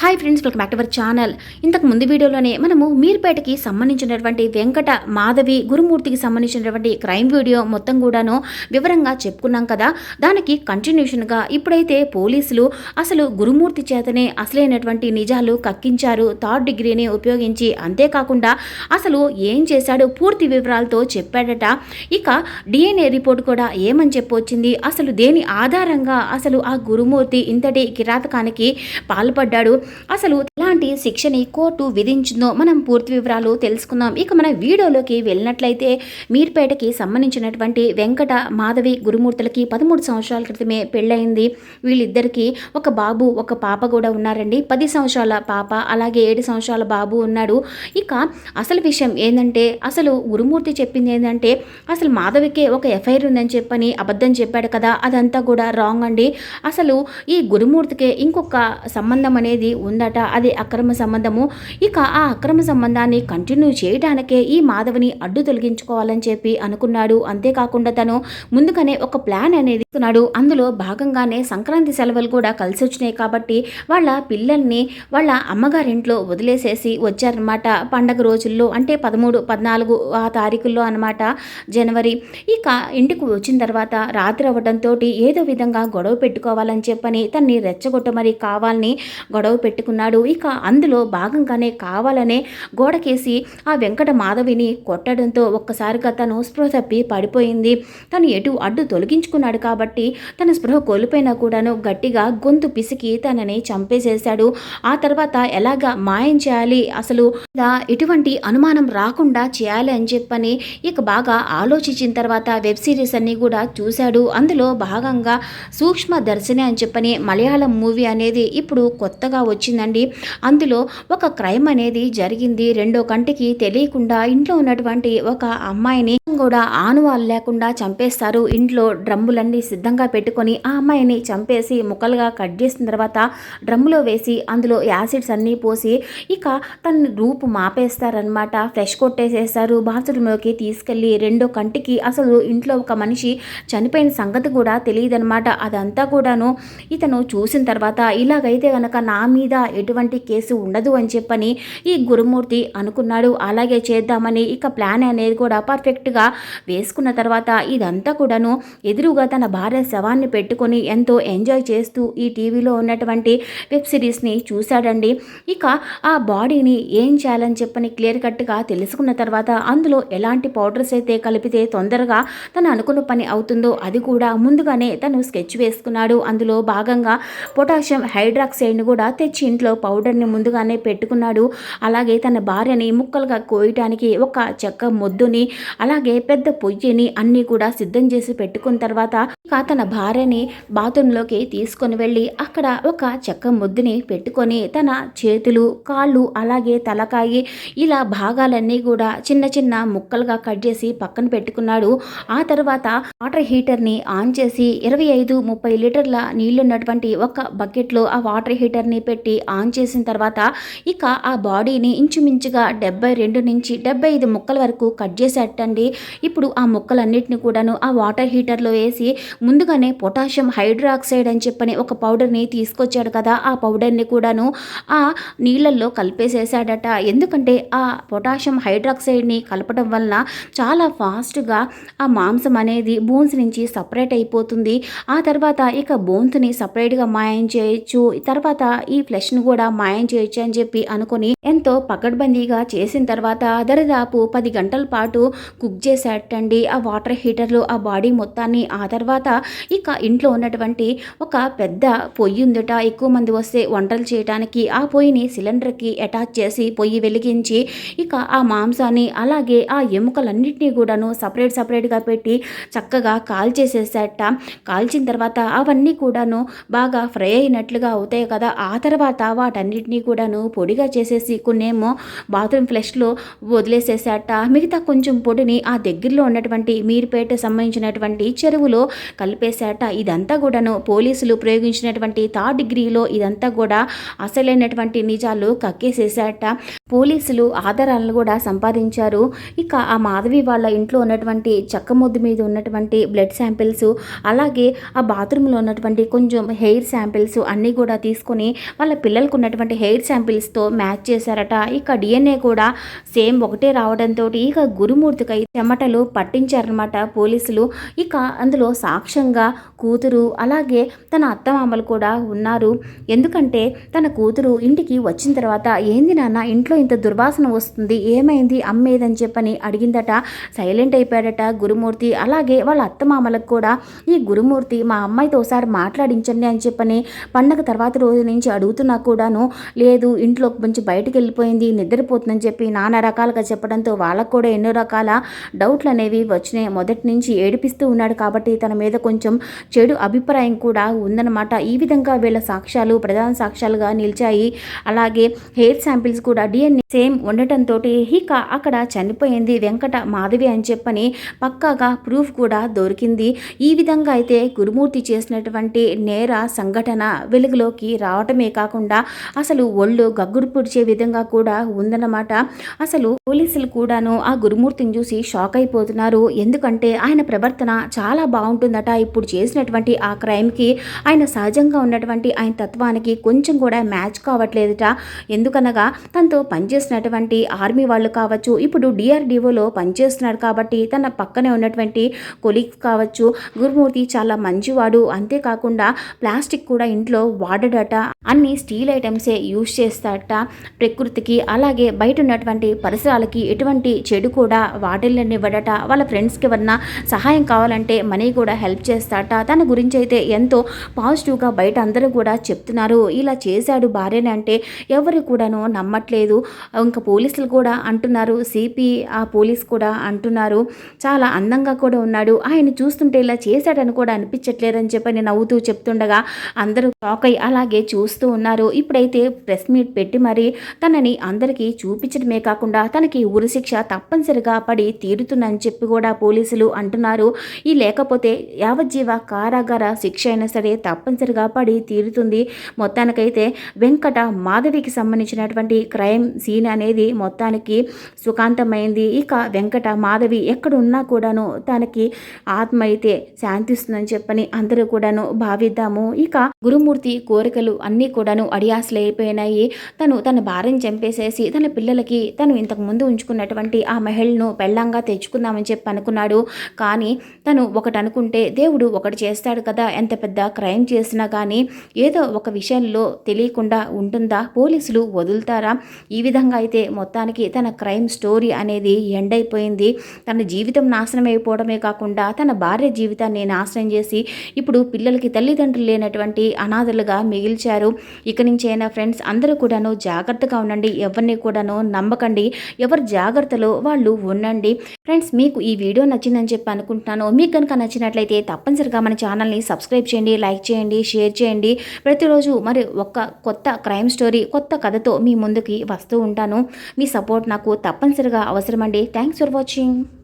Hi friends welcome back to our channel ఇంతకు ముందు వీడియోలోనే మనము మీర్పేటకి సంబంధించినటువంటి వెంకట మాధవి గురుమూర్తికి సంబంధించినటువంటి క్రైమ్ వీడియో మొత్తం కూడాను వివరంగా చెప్పుకున్నాం కదా. దానికి కంటిన్యూషన్గా ఇప్పుడైతే పోలీసులు అసలు గురుమూర్తి చేతనే అసలైనటువంటి నిజాలు కక్కించారు. థర్డ్ డిగ్రీని ఉపయోగించి అంతేకాకుండా అసలు ఏం చేశాడు? పూర్తి వివరాలతో చెప్పాడట. ఇక డిఎన్ఏ రిపోర్ట్ కూడా ఏమని చెప్పొచ్చింది అసలు దేని ఆధారంగా అసలు ఆ గురుమూర్తి ఇంతటి కిరాతకానికి పాల్పడ్డాడు? అసలు ఎలాంటి శిక్షని కోర్టు విధించిందో మనం పూర్తి వివరాలు తెలుసుకుందాం. ఇక మన వీడియోలోకి వెళ్ళినట్లయితే మీర్పేటకి సంబంధించినటువంటి వెంకట మాధవి గురుమూర్తులకి పదమూడు సంవత్సరాల క్రితమే పెళ్ళయింది. వీళ్ళిద్దరికీ ఒక బాబు ఒక పాప కూడా ఉన్నారండి. పది సంవత్సరాల పాప అలాగే ఏడు సంవత్సరాల బాబు ఉన్నాడు. ఇక అసలు విషయం ఏంటంటే అసలు గురుమూర్తి చెప్పింది ఏంటంటే అసలు మాధవికే ఒక ఎఫ్ఐఆర్ ఉందని చెప్పని అబద్ధం చెప్పాడు కదా అదంతా కూడా రాంగ్ అండి. అసలు ఈ గురుమూర్తికే ఇంకొక సంబంధం అనేది ఉందట. అది అక్రమ సంబంధము. ఇక ఆ అక్రమ సంబంధాన్ని కంటిన్యూ చేయడానికే ఈ మాధవిని అడ్డు తొలగించుకోవాలని చెప్పి అనుకున్నాడు. అంతేకాకుండా తను ముందుగానే ఒక ప్లాన్ అనేది ఇస్తున్నాడు. అందులో భాగంగానే సంక్రాంతి సెలవులు కూడా కలిసి వచ్చినాయి కాబట్టి వాళ్ళ పిల్లల్ని వాళ్ళ అమ్మగారింట్లో వదిలేసేసి వచ్చారనమాట పండగ రోజుల్లో అంటే పదమూడు పద్నాలుగు ఆ తారీఖుల్లో అనమాట జనవరి. ఇక ఇంటికి వచ్చిన తర్వాత రాత్రి అవ్వడంతో ఏదో విధంగా గొడవ పెట్టుకోవాలని చెప్పని తన్ని రెచ్చగొట్టమని కావాలని గొడవ పెట్టుకున్నాడు. ఇక అందులో భాగంగానే కావాలనే గోడకేసి ఆ వెంకట మాధవిని కొట్టడంతో ఒక్కసారిగా తను స్పృహ తప్పి పడిపోయింది. తను ఎటు అడ్డు తొలగించుకున్నాడు కాబట్టి తన స్పృహ కోల్పోయినా కూడాను గట్టిగా గొంతు పిసికి తనని చంపేసేశాడు. ఆ తర్వాత ఎలాగా మాయం చేయాలి? అసలు ఎటువంటి అనుమానం రాకుండా చేయాలి అని చెప్పని ఇక బాగా ఆలోచించిన తర్వాత వెబ్ సిరీస్ అన్ని కూడా చూశాడు. అందులో భాగంగా సూక్ష్మ దర్శిని అని చెప్పని మలయాళం మూవీ అనేది ఇప్పుడు కొత్తగా వచ్చి వచ్చిందండి. అందులో ఒక క్రైమ్ అనేది జరిగింది. రెండో కంటికి తెలియకుండా ఇంట్లో ఉన్నటువంటి ఒక అమ్మాయిని కూడా ఆనువాలు లేకుండా చంపేస్తారు. ఇంట్లో డ్రమ్ములన్నీ సిద్ధంగా పెట్టుకొని ఆ అమ్మాయిని చంపేసి ముక్కలుగా కట్ చేసిన తర్వాత డ్రమ్ములో వేసి అందులో యాసిడ్స్ అన్నీ పోసి ఇక తన రూపు మాపేస్తారనమాట ఫ్రెష్ కొట్టేసేస్తారు. బాత్రూంలోకి తీసుకెళ్ళి రెండో కంటికి అసలు ఇంట్లో ఒక మనిషి చనిపోయిన సంగతి కూడా తెలియదనమాట అదంతా కూడాను ఇతను చూసిన తర్వాత ఇలాగైతే కనుక నా మీద ఎటువంటి కేసు ఉండదు అని చెప్పని ఈ గురుమూర్తి అనుకున్నాడు. అలాగే చేద్దామని ఇక ప్లాన్ అనేది కూడా పర్ఫెక్ట్గా వేసుకున్న తర్వాత ఇదంతా కూడాను ఎదురుగా తన భార్య శవాన్ని పెట్టుకొని ఎంతో ఎంజాయ్ చేస్తూ ఈ టీవీలో ఉన్నటువంటి వెబ్ సిరీస్ని చూశాడండి. ఇక ఆ బాడీని ఏం చేయాలని చెప్పని క్లియర్ కట్గా తెలుసుకున్న తర్వాత అందులో ఎలాంటి పౌడర్స్ అయితే కలిపితే తొందరగా తను అనుకున్న పని అవుతుందో అది కూడా ముందుగానే తను స్కెచ్ వేసుకున్నాడు. అందులో భాగంగా పొటాషియం హైడ్రాక్సైడ్ని కూడా తెచ్చి ఇంట్లో పౌడర్ని ముందుగానే పెట్టుకున్నాడు. అలాగే తన భార్యని ముక్కలుగా కోయటానికి ఒక చెక్క మొద్దుని అలాగే పెద్ద పొయ్యిని అన్నీ కూడా సిద్ధం చేసి పెట్టుకున్న తర్వాత ఇక తన భార్యని బాత్రూంలోకి తీసుకొని వెళ్ళి అక్కడ ఒక చెక్క ముద్దుని పెట్టుకొని తన చేతులు కాళ్ళు అలాగే తలకాయి ఇలా భాగాలన్నీ కూడా చిన్న చిన్న ముక్కలుగా కట్ చేసి పక్కన పెట్టుకున్నాడు. ఆ తర్వాత వాటర్ హీటర్ని ఆన్ చేసి ఇరవై ఐదు ముప్పై లీటర్ల నీళ్ళున్నటువంటి ఒక బకెట్లో ఆ వాటర్ హీటర్ని పెట్టి ఆన్ చేసిన తర్వాత ఇక ఆ బాడీని ఇంచుమించుగా డెబ్బై రెండు నుంచి డెబ్బై ఐదు ముక్కల వరకు కట్ చేసేటండి. ఇప్పుడు ఆ ముక్కలన్నిటిని కూడాను ఆ వాటర్ హీటర్లో వేసి ముందుగానే పొటాషియం హైడ్రాక్సైడ్ అని చెప్పని ఒక పౌడర్ని తీసుకొచ్చాడు కదా ఆ పౌడర్ని కూడాను ఆ నీళ్ళల్లో కలిపేసేసాడట. ఎందుకంటే ఆ పొటాషియం హైడ్రాక్సైడ్ని కలపడం వలన చాలా ఫాస్ట్గా ఆ మాంసం అనేది బోన్స్ నుంచి సపరేట్ అయిపోతుంది. ఆ తర్వాత ఇక బోన్స్ని సపరేట్గా మాయం చేయొచ్చు. తర్వాత ఈ ఫ్లెష్ను కూడా మాయం చేయొచ్చు అని చెప్పి అనుకొని ఎంతో పకడ్బందీగా చేసిన తర్వాత దరిదాపు పది గంటల పాటు కుక్ చేసేటండి. ఆ వాటర్ హీటర్లో ఆ బాడీ మొత్తాన్ని ఆ తర్వాత ఇక ఇంట్లో ఉన్నటువంటి ఒక పెద్ద పొయ్యి ఉందట. ఎక్కువ మంది వస్తే వంటలు చేయడానికి ఆ పొయ్యిని సిలిండర్కి అటాచ్ చేసి పొయ్యి వెలిగించి ఇక ఆ మాంసాన్ని అలాగే ఆ ఎముకలన్నింటినీ కూడాను సపరేట్ సపరేట్గా పెట్టి చక్కగా కాల్చేసేసేట కాల్చిన తర్వాత అవన్నీ కూడాను బాగా ఫ్రై అయినట్లుగా అవుతాయి కదా. ఆ తర్వాత తర్వాత వాటన్నిటినీ కూడాను పొడిగా చేసేసి కొన్నేమో బాత్రూమ్ ఫ్లెష్లో వదిలేసేసాట. మిగతా కొంచెం పొడిని ఆ దగ్గరలో ఉన్నటువంటి మీరుపేట సంబంధించినటువంటి చెరువులో కలిపేశాట ఇదంతా కూడాను పోలీసులు ప్రయోగించినటువంటి థర్డ్ డిగ్రీలో ఇదంతా కూడా అసలైనటువంటి నిజాలు కక్కేసేసాట. పోలీసులు ఆధారాలను కూడా సంపాదించారు. ఇక ఆ మాధవి వాళ్ళ ఇంట్లో ఉన్నటువంటి చెక్క ముద్దు మీద ఉన్నటువంటి బ్లడ్ శాంపిల్స్ అలాగే ఆ బాత్రూంలో ఉన్నటువంటి కొంచెం హెయిర్ శాంపిల్స్ అన్నీ కూడా తీసుకొని వాళ్ళ పిల్లలకు ఉన్నటువంటి హెయిర్ శాంపిల్స్తో మ్యాచ్ చేశారట. ఇక డిఎన్ఏ కూడా సేమ్ ఒకటే రావడంతో ఇక గురుమూర్తికి చెమటలు పట్టించారనమాట పోలీసులు. ఇక అందులో సాక్ష్యంగా కూతురు అలాగే తన అత్తమామలు కూడా ఉన్నారు. ఎందుకంటే తన కూతురు ఇంటికి వచ్చిన తర్వాత ఏంది నాన్న ఇంట్లో ఇంత దుర్వాసన వస్తుంది ఏమైంది అమ్మేదని చెప్పని అడిగిందట. సైలెంట్ అయిపోయాడట గురుమూర్తి. అలాగే వాళ్ళ అత్తమామలకు కూడా ఈ గురుమూర్తి మా అమ్మాయితో ఒకసారి మాట్లాడించండి అని చెప్పని పండగ తర్వాత రోజు నుంచి అడుగుతున్నా కూడాను. లేదు ఇంట్లో కొంచెం బయటకు వెళ్ళిపోయింది నిద్రపోతుందని చెప్పి నానా రకాలుగా చెప్పడంతో వాళ్ళకు కూడా ఎన్నో రకాల డౌట్లు అనేవి వచ్చినాయి. మొదటి నుంచి ఏడిపిస్తూ ఉన్నాడు కాబట్టి తన మీద కొంచెం చెడు అభిప్రాయం కూడా ఉందన్నమాట. ఈ విధంగా వీళ్ళ సాక్ష్యాలు ప్రధాన సాక్ష్యాలుగా నిలిచాయి. అలాగే హెయిర్ శాంపిల్స్ కూడా డిఎన్ఏ సేమ్ ఉండటంతో ఇక అక్కడ చనిపోయింది. వెంకట మాధవి అని చెప్పని పక్కాగా ప్రూఫ్ కూడా దొరికింది. ఈ విధంగా అయితే గురుమూర్తి చేసినటువంటి నేర సంఘటన వెలుగులోకి రావటమే కాకుండా అసలు ఒళ్ళు గగ్గురు పొడిచే విధంగా కూడా ఉందన్నమాట. అసలు పోలీసులు కూడాను ఆ గురుమూర్తిని చూసి షాక్ అయిపోతున్నారు. ఎందుకంటే ఆయన ప్రవర్తన చాలా బాగుంటుందట. ఇప్పుడు చేసినటువంటి ఆ క్రైమ్కి ఆయన సహజంగా ఉన్నటువంటి ఆయన తత్వానికి కొంచెం కూడా మ్యాచ్ కావట్లేదుట. ఎందుకనగా తనతో పనిచేసినటువంటి ఆర్మీ వాళ్ళు కావచ్చు ఇప్పుడు డిఆర్డిఓలో పనిచేస్తున్నాడు కాబట్టి తన పక్కనే ఉన్నటువంటి కొలీగ్స్ కావచ్చు గురుమూర్తి చాలా మంచివాడు. అంతేకాకుండా ప్లాస్టిక్ కూడా ఇంట్లో వాడడట అన్ని స్టీల్ ఐటమ్సే యూజ్ చేస్తాట ప్రకృతికి అలాగే బయట ఉన్నటువంటి పరిసరాలకి ఎటువంటి చెడు కూడా వాటిల్లనివ్వడట. వాళ్ళ ఫ్రెండ్స్కి ఏమన్నా సహాయం కావాలంటే మనీ కూడా హెల్ప్ చేస్తాట తన గురించి అయితే ఎంతో పాజిటివ్గా బయట అందరూ కూడా చెప్తున్నారు. ఇలా చేశాడు భార్యని అంటే ఎవరు కూడాను నమ్మట్లేదు. ఇంకా పోలీసులు కూడా అంటున్నారు. సిపి ఆ పోలీస్ కూడా అంటున్నారు. చాలా అందంగా కూడా ఉన్నాడు. ఆయన చూస్తుంటే ఇలా చేశాడని కూడా అనిపించట్లేదని చెప్పి నేను నవ్వుతూ చెప్తుండగా అందరూ షాక్ అయ్యి అలాగే చూస్తూ ఉన్నారు. ఇప్పుడైతే ప్రెస్ మీట్ పెట్టి మరి తనని అందరికీ చూపించడమే కాకుండా తనకి ఉరిశిక్ష తప్పనిసరిగా పడి తీరుతుందని చెప్పి కూడా పోలీసులు అంటున్నారు. ఈ లేకపోతే యావజ్జీవ కారాగార శిక్ష అయినా సరే తప్పనిసరిగా పడి తీరుతుంది. మొత్తానికైతే వెంకట మాధవికి సంబంధించినటువంటి క్రైమ్ సీన్ అనేది మొత్తానికి సుఖాంతమైంది. ఇక వెంకట మాధవి ఎక్కడ ఉన్నా కూడాను తనకి ఆత్మ అయితే శాంతిస్తుందని చెప్పని అందరూ కూడాను భావిద్దాము. ఇక గురుమూర్తి కోరికలు అన్నీ కూడాను అయిపోయినాయి. తను తన భార్యను చంపేసేసి తన పిల్లలకి తను ఇంతకు ముందు ఉంచుకున్నటువంటి ఆ మహిళను పెళ్ళంగా తెచ్చుకుందామని చెప్పి అనుకున్నాడు. కానీ తను ఒకటి అనుకుంటే దేవుడు ఒకటి చేస్తాడు కదా ఎంత పెద్ద క్రైమ్ చేసినా కానీ ఏదో ఒక విషయంలో తెలియకుండా ఉంటుందా? పోలీసులు వదులుతారా? ఈ విధంగా అయితే మొత్తానికి తన క్రైమ్ స్టోరీ అనేది ఎండ్ అయిపోయింది. తన జీవితం నాశనం అయిపోవడమే కాకుండా తన భార్య జీవితాన్ని నాశనం చేసి ఇప్పుడు పిల్లలకి తల్లిదండ్రులు లేనటువంటి అనాథలుగా మిగిల్చారు. ఇక అయినా ఫ్రెండ్స్ అందరూ కూడాను జాగ్రత్తగా ఉండండి. ఎవరిని కూడాను నమ్మకండి. ఎవరి జాగ్రత్తలో వాళ్ళు ఉండండి. ఫ్రెండ్స్ మీకు ఈ వీడియో నచ్చిందని చెప్పి అనుకుంటున్నాను. మీకు కనుక నచ్చినట్లయితే తప్పనిసరిగా మన ఛానల్ని సబ్స్క్రైబ్ చేయండి లైక్ చేయండి షేర్ చేయండి. ప్రతిరోజు మరి ఒక్క కొత్త క్రైమ్ స్టోరీ కొత్త కథతో మీ ముందుకి వస్తూ ఉంటాను. మీ సపోర్ట్ నాకు తప్పనిసరిగా అవసరమండి. Thanks for watching.